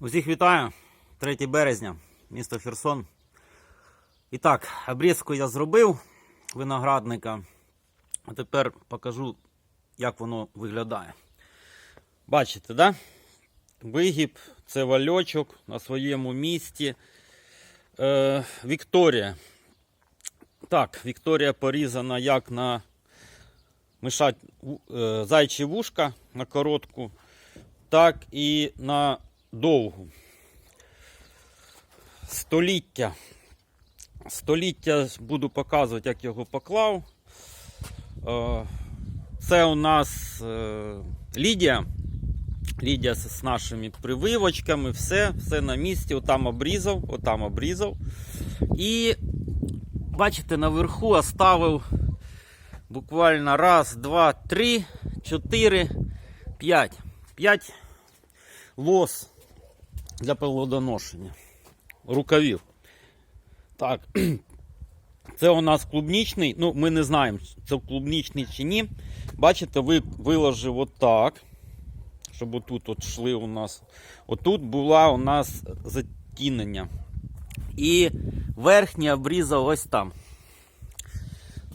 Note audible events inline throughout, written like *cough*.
Усіх вітаю. 3 березня, місто Херсон. І так, обрізку я зробив виноградника. А тепер покажу, як воно виглядає. Бачите, да? Вигіб, це вальочок на своєму місці. Е, Вікторія. Так, Вікторія порізана як на мишать, е, зайчі вушка на коротку, так і на довгу. Століття. Століття буду показувати, як його поклав. Е, Це у нас е, Лідія. Лідія з нашими прививочками, все, все на місці. Отам обрізав, отам обрізав. І бачите, наверху оставив буквально раз, два, три, чотири, п'ять. П'ять лос для плодоношення. Рукавів. Так. *clears throat* Це у нас клубнічний. Ну, ми не знаємо, це клубнічний чи ні. Бачите, ви виложив отак. Щоб отут от йшли у нас. Отут була у нас затінення. І верхній обрізав ось там.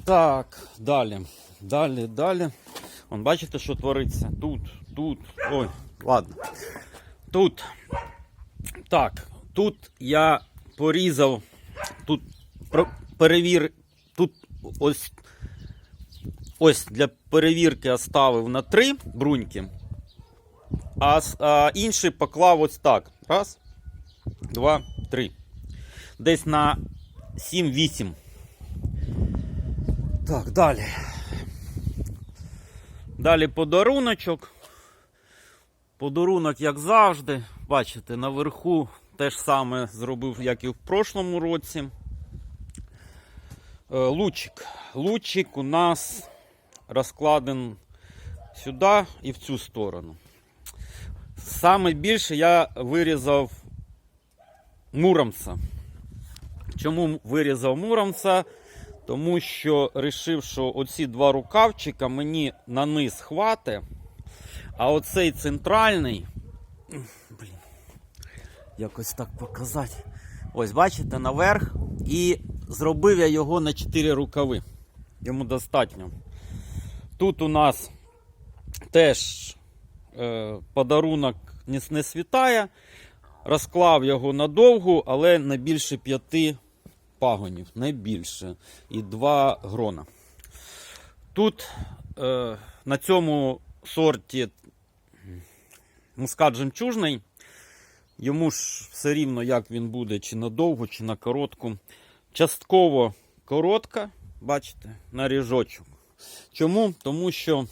Так, далі. Далі, далі. Вон, бачите, що твориться? Тут, тут. Ой, ладно. Тут. Так, тут я порізав. Тут перевір. Тут ось. Ось для перевірки оставив на три бруньки. А, а інший поклав ось так. Раз, два, три. Десь на 7-8. Так, далі. Далі подаруночок. Подарунок, як завжди. Бачите, наверху те ж саме зробив, як і в прошлому році. Е, Лучик. Лучик у нас розкладен сюди і в цю сторону. Саме більше я вирізав муромця. Чому вирізав муромця? Тому що вирішив, що оці два рукавчика мені на низ хватить, а оцей центральний. Блін, якось так показати. Ось, бачите, наверх. І зробив я його на 4 рукави. Йому достатньо. Тут у нас теж е, подарунок не, не світає. Розклав його надовгу, але не більше п'яти пагонів, не більше. І два грона. Тут е, на цьому сорті мускат жемчужний. Йому ж все рівно, як він буде, чи на довгу, чи на коротку. Частково коротка, бачите, на ріжочок. Чому? Тому що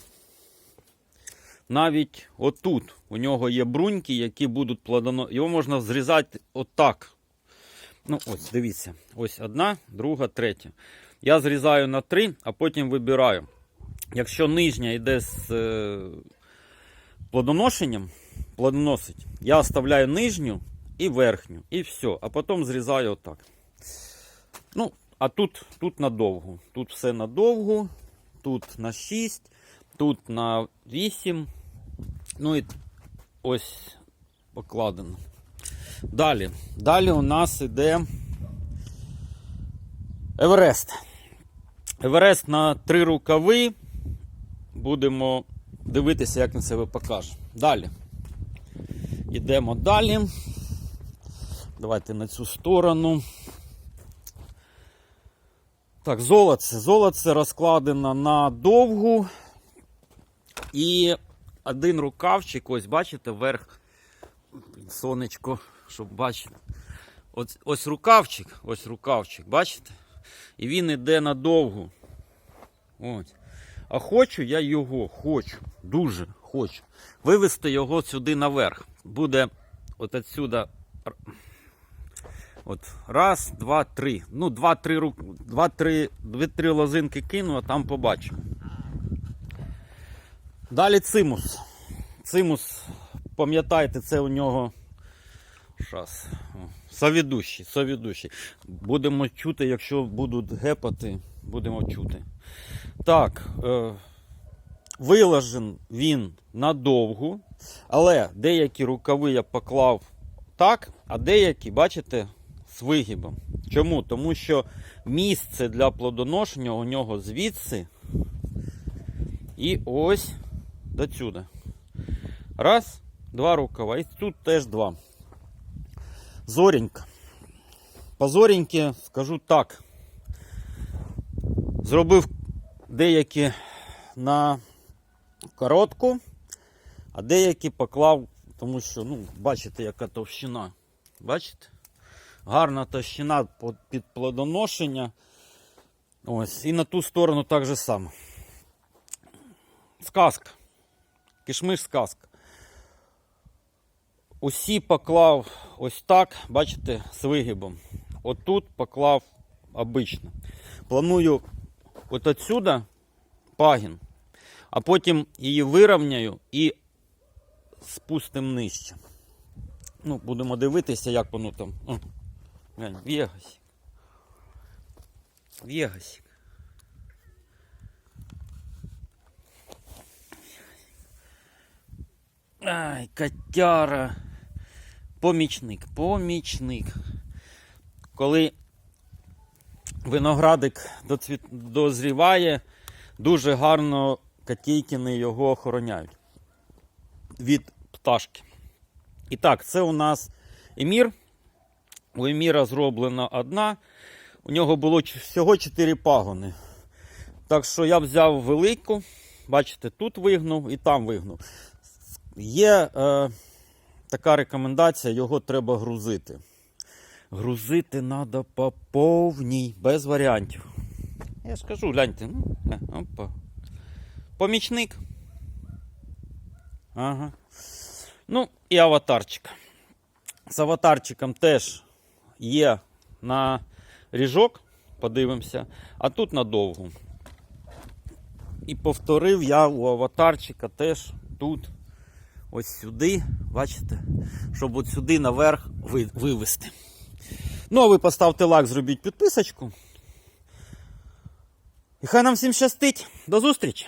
навіть отут у нього є бруньки, які будуть плодоно. Його можна зрізати отак. Ну, ось, дивіться. Ось одна, друга, третя. Я зрізаю на три, а потім вибираю. Якщо нижня йде з е, плодоношенням, плодоносить, я оставляю нижню і верхню, і все. А потім зрізаю отак. Ну, а тут, тут надовго. Тут все надовго, тут на 6, тут на 8. Ну і ось покладено. Далі. Далі у нас іде Еверест. Еверест на три рукави. Будемо дивитися, як він себе покаже. Далі. Йдемо далі. Давайте на цю сторону. Так, золоце. Золоце розкладено на довгу. І один рукавчик, ось бачите, вверх сонечко, щоб бачити. Ось, ось рукавчик, ось рукавчик, бачите? І він іде надовгу. Ось. А хочу я його, хочу, дуже хочу. Вивести його сюди наверх. Буде от отсюда. От раз, два, три. Ну, два-три два-три, дві-три лозинки кину, а там побачимо. Далі цимус. Цимус, пам'ятайте, це у нього. Щас. Совідущий, совідущий. Будемо чути, якщо будуть гепати, будемо чути. Так, е, виложен він надовгу, але деякі рукави я поклав отак, а деякі, бачите, з вигибом. Чому? Тому що місце для плодоношення у нього звідси і ось до сюди. Раз, два рукава. І тут теж два. Зоренька. По зореньки скажу так. Зробив деякі на коротку, а деякі поклав, тому що, ну, бачите, яка товщина. Бачите? Гарна товщина під- плодоношення. Ось. І на ту сторону так же само. Сказка. Кишмиш сказка. Усі поклав ось так, бачите, з вигибом. Отут поклав обично. Планую от отсюда пагін, а потім її вирівняю і спустимо нижче. Ну, будемо дивитися, як воно там. О, глянь. Вегасик. Ай, котяра. Помічник, помічник. Коли виноградик доцвіт... дозріває, дуже гарно котейкини його охороняють від пташки. І так, це у нас емір. У еміра зроблена одна. У нього було всього 4 пагони. Так що я взяв велику, бачите, тут вигнув і там вигнув. Є е, така рекомендація, його треба грузити. Грузити треба по повній, без варіантів. Я ж кажу, гляньте. Ну, опа. Помічник. Ага. Ну, і аватарчик. З аватарчиком теж є на ріжок, подивимося, а тут на довгу. І повторив я у аватарчика теж тут, ось сюди, бачите, щоб от сюди наверх ви- вивести. Ну, а ви поставте лайк, зробіть підписочку. І хай нам всім щастить. До зустрічі!